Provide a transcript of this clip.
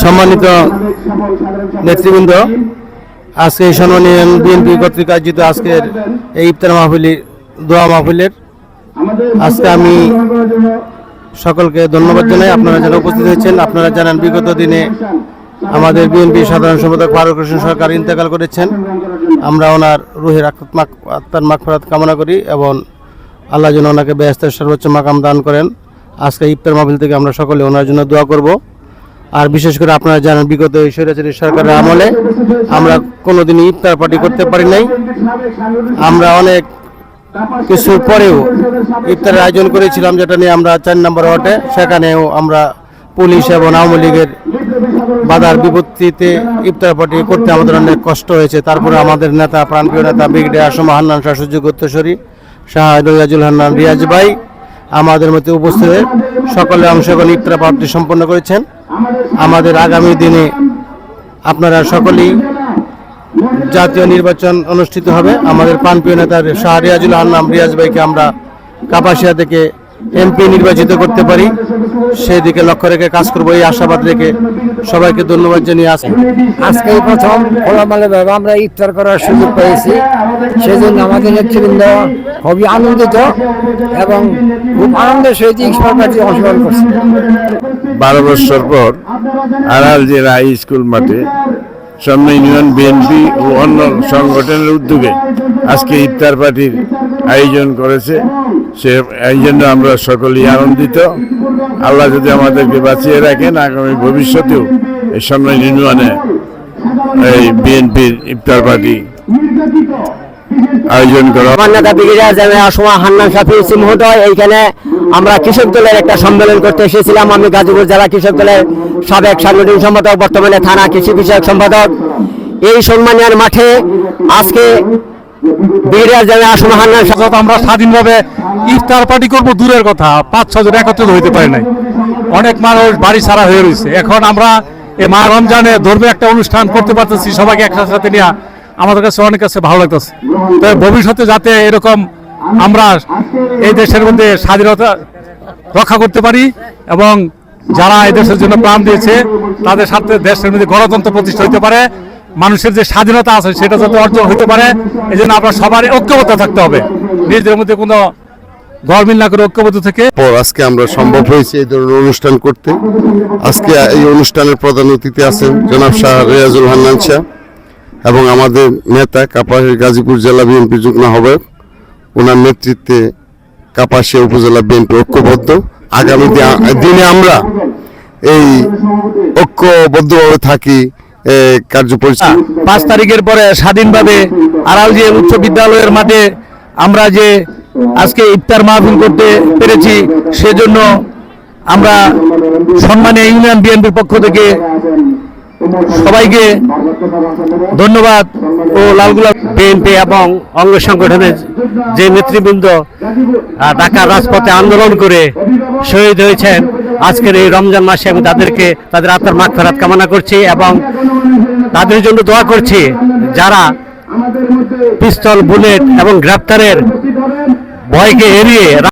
সম্মানিত নেতৃবৃন্দ, আজকে এই সম্মানীয় বিএনপি কর্তৃক আয়োজিত আজকের এই ইফতার মাহফিলি দোয়া মাহফিলের, আজকে আমি সকলকে ধন্যবাদ জানাই। আপনারা যারা উপস্থিত হয়েছেন, আপনারা জানান বিগত দিনে আমাদের বিএনপি সাধারণ সম্পাদক ফারুক হোসেন সরকার ইন্তেকাল করেছেন। আমরা ওনার রুহের আত্মার মাগ- আত্মার কামনা করি এবং আল্লাহ যেন ওনাকে ব্যস্তের সর্বোচ্চ মাকাম দান করেন। আজকে ইফতার মাহফিল থেকে আমরা সকলে ওনার জন্য দোয়া করব। আর বিশেষ করে আপনারা জানেন, বিগত স্বৈরাচারী সরকারের আমলে আমরা কোনোদিনই ইফতার পার্টি করতে পারি নাই। আমরা অনেক কিছুর পরেও ইফতারের আয়োজন করেছিলাম, যেটা নিয়ে আমরা চার নম্বর ওয়ার্ডে, সেখানেও আমরা পুলিশ এবং আওয়ামী লীগের বাধার বিপত্তিতে ইফতার পার্টি করতে আমাদের অনেক কষ্ট হয়েছে। তারপরে আমাদের নেতা, প্রাণপ্রিয় নেতা, ব্রিগেডিয়ার আসম হান্নান শাহ সুযোগ উত্তরসরী শাহ হান্নান, রিয়াজ ভাই, আমাদের মধ্যে উপস্থিত সকলে অংশগ্রহণ, ইফতার পার্টি সম্পন্ন করেছেন। আমাদের আগামী দিনে আপনারা সকলেই জাতীয় নির্বাচন অনুষ্ঠিত হবে। আমাদের প্রাণপ্রিয় নেতা শাহরিয়াজুল রিয়াজুল হান্নাম রিয়াজ ভাইকে আমরা কাপাসিয়া থেকে এমপি নির্বাচিত করতে পারি সেই দিকে লক্ষ্য রেখে কাজ করব এই আশাবাদ রেখে সবাইকে ধন্যবাদ জানিয়ে আসি আজকে প্রথম খোলামালে ভাবে আমরা ইফতার করার সুযোগ পেয়েছি। সেজন্য আমাদের নেতৃবৃন্দ খুবই আনন্দিত এবং খুব আনন্দের সহিত ইফতার পার্টি অংশগ্রহণ করছে। বারো বছর পর আড়াল জেলা স্কুল মাঠে সামনে ইউনিয়ন বিএনপি ও অন্য সংগঠনের উদ্যোগে আজকে ইফতার পার্টির আয়োজন করেছে। সে জন্য আমরা সকলেই আনন্দিত। আল্লাহ যদি আমাদেরকে বাঁচিয়ে রাখেন, আগামী ভবিষ্যতেও এই সামনে ইউনিয়নে এই বিএনপির ইফতার পার্টি আয়োজন করা আসমা হান্নান ইসি মহোদয় এইখানে আমরা কৃষক দলের একটা সম্মেলন করতে এসেছিলাম। আমি গাজীপুর জেলা কৃষক দলের সাবেক সাংগঠনিক সম্পাদক বর্তমানে থানা কৃষি বিষয়ক সম্পাদক। এই সম্মানের মাঠে আজকে আমরা স্বাধীনভাবে ইফতার পার্টি করব দূরের কথা পাঁচ ছজন একত্রিত হইতে পারে নাই। অনেক মানুষ বাড়ি ছাড়া হয়ে রয়েছে। এখন আমরা এই মা রমজানে ধর্মীয় একটা অনুষ্ঠান করতে পারতেছি সবাইকে একসাথে নিয়ে আমাদের কাছে অনেক কাছে ভালো লাগতেছে। তবে ভবিষ্যতে যাতে এরকম আমরা এই দেশের মধ্যে স্বাধীনতা রক্ষা করতে পারি এবং যারা এই দেশের জন্য প্রাণ দিয়েছে, তাদের সাথে দেশের মধ্যে গণতন্ত্র প্রতিষ্ঠা হতে পারে, মানুষের যে স্বাধীনতা আছে সেটা যাতে অর্জন হতে পারে এই জন্য আমরা সবার ঐক্যবদ্ধ থাকতে হবে। নিজেদের মধ্যে কোনো গরমিল না করে ঐক্যবদ্ধ থেকে। পর আজকে আমরা সম্ভব হয়েছে এই ধরনের অনুষ্ঠান করতে। আজকে এই অনুষ্ঠানের প্রধান অতিথি আছেন জনাব শাহ রিয়াজুল হান্নান শাহ এবং আমাদের নেতা কাপাসের গাজীপুর জেলা বিএনপি যুগ্ম হবে ওনার নেতৃত্বে কাপাসিয়া উপজেলা বিএনপি ঐক্যবদ্ধ। আগামী দিনে আমরা এই ঐক্যবদ্ধভাবে থাকি কার্যপরিচালনা পাঁচ তারিখের পরে স্বাধীনভাবে আড়াল যে উচ্চ বিদ্যালয়ের মাঠে আমরা যে আজকে ইফতার মাহফিল করতে পেরেছি, সেজন্য আমরা সম্মানে ইউনিয়ন বিএনপির পক্ষ থেকে সবাইকে ধন্যবাদ ও লালগুলা বিএনপি এবং অঙ্গ সংগঠনের যে নেতৃবৃন্দ আহ, ঢাকা রাজপথে আন্দোলন করে শহীদ হয়েছেন আজকের এই রমজান মাসে আমি তাদেরকে তাদের আত্মার মাঠ ফেরাত কামনা করছি এবং তাদের জন্য দোয়া করছি যারা পিস্তল বুলেট এবং গ্রেপ্তারের ভয়কে এড়িয়ে